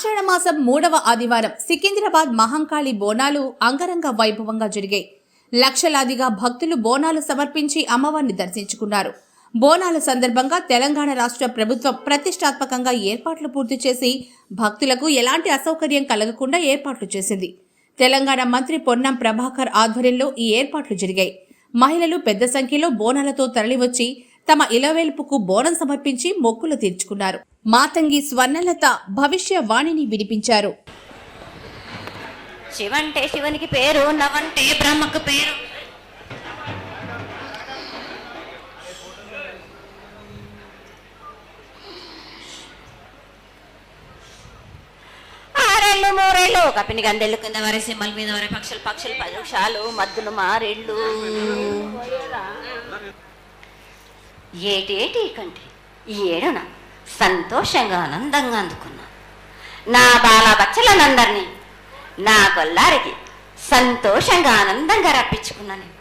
ఆషాఢమాసం మూడవ ఆదివారం సికింద్రాబాద్ మహంకాళి బోనాలు అంగరంగ వైభవంగా జరిగాయి. లక్షలాదిగా భక్తులు బోనాలు సమర్పించి అమ్మవారిని దర్శించుకున్నారు. బోనాల సందర్భంగా తెలంగాణ రాష్ట్ర ప్రభుత్వం ప్రతిష్టాత్మకంగా ఏర్పాట్లు పూర్తి చేసి భక్తులకు ఎలాంటి అసౌకర్యం కలగకుండా ఏర్పాట్లు చేసింది. తెలంగాణ మంత్రి పొన్నం ప్రభాకర్ ఆధ్వర్యంలో ఈ ఏర్పాట్లు జరిగాయి. మహిళలు పెద్ద సంఖ్యలో బోనాలతో తరలివచ్చి తమ ఇలవేల్పుకు బోనం సమర్పించి మొక్కులు తీర్చుకున్నారు మాతంగి స్వర్ణలత భవిష్య వాణిని వినిపించారు శివంటే శివునికి పేరు నవంటే బ్రహ్మకు పేరు ఆరేళ్ళు మూరేళ్ళు కపిని గందెళ్ళు కింద వరే సింహల మీద వరే పక్షులు పక్షులు పరుషాలు మద్దులు మారేళ్ళు ఏటేటి కంటే? ఈ ఏడున సంతోషంగా ఆనందంగా అందుకున్నా. నా బాల బచ్చలనందరినీ నా కొల్లారికి సంతోషంగా ఆనందంగా రప్పించుకున్నాను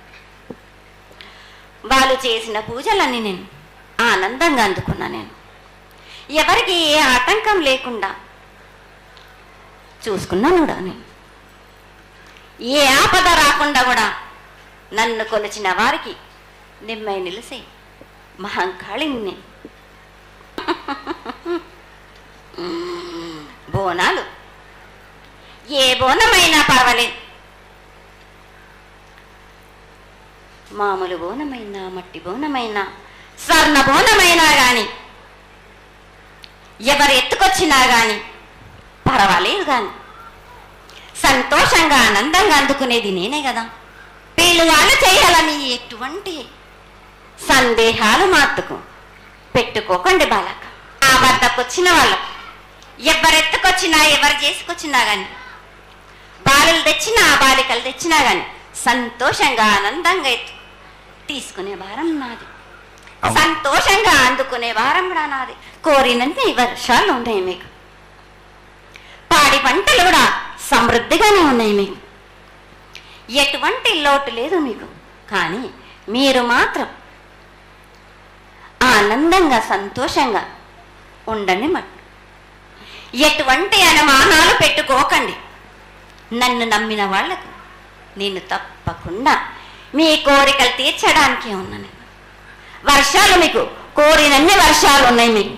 వాళ్ళు చేసిన పూజలన్నీ నేను ఆనందంగా అందుకున్నా నేను. ఎవరికి ఏ ఆటంకం లేకుండా చూసుకున్నాను కూడా నేను. ఏ ఆపద రాకుండా కూడా నన్ను కొలిచిన వారికి నిమ్మై నిలిసే మహంకాళిని నేను బోనాలు. ఏ బోనమైనా పర్వాలేదు. మామూలు బోనమైనా మట్టి బోనమైనా స్వర్ణ బోనమైనా గాని ఎవరు ఎత్తుకొచ్చినా గాని పర్వాలేదు కానీ సంతోషంగా ఆనందంగా అందుకునేది నేనే కదా. వీళ్ళు వాళ్ళు చేయాలని ఎటువంటి సందేహాలు మాత్తుకు పెట్టుకోకండి బాలక. ఆ వద్దకు వచ్చిన వాళ్ళకు. ఎవరెత్తుకొచ్చినా ఎవరు చేసుకొచ్చినా గాని. బాలలు తెచ్చినా బాలికలు తెచ్చినా గాని సంతోషంగా ఆనందంగా ఎత్తు. తీసుకునే భారం నాది. సంతోషంగా అందుకునే భారం కూడా నాది. కోరినంత ఈ వర్షాలు ఉన్నాయి మీకు. పాడి పంటలు కూడా సమృద్ధిగానే ఉన్నాయి మీకు. ఎటువంటి లోటు లేదు మీకు. కానీ మీరు మాత్రం ఆనందంగా సంతోషంగా ఉండండి మట్టు. ఎటువంటి అనుమానాలు పెట్టుకోకండి. నన్ను నమ్మిన వాళ్ళకు నేను తప్పకుండా మీ కోరికలు తీర్చడానికి ఉన్నాను. వర్షాలు మీకు కోరినన్ని వర్షాలు ఉన్నాయి మీకు.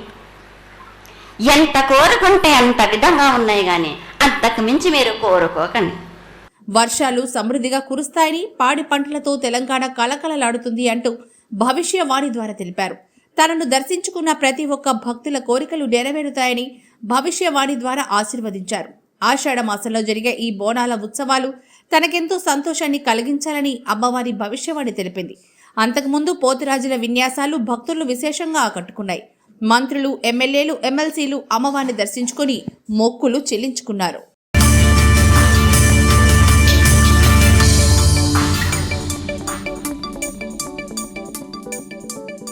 ఎంత కోరుకుంటే అంత విధంగా ఉన్నాయి కానీ అంతకు మించి మీరు కోరుకోకండి. వర్షాలు సమృద్ధిగా కురుస్తాయని పాడి పంటలతో తెలంగాణ కలకలలాడుతుంది అంటూ భవిష్యవాణి ద్వారా తెలిపారు. తనను దర్శించుకున్న ప్రతి ఒక్క భక్తుల కోరికలు నెరవేరుతాయని భవిష్యవాణి ద్వారా ఆశీర్వదించారు. ఆషాఢ మాసంలో జరిగే ఈ బోనాల ఉత్సవాలు తనకెంతో సంతోషాన్ని కలిగించాలని అమ్మవారి భవిష్యవాణి తెలిపింది. అంతకుముందు పోతురాజుల విన్యాసాలు భక్తులను విశేషంగా ఆకట్టుకున్నాయి. మంత్రులు ఎమ్మెల్యేలు ఎమ్మెల్సీలు అమ్మవారిని దర్శించుకుని మొక్కులు చెల్లించుకున్నారు.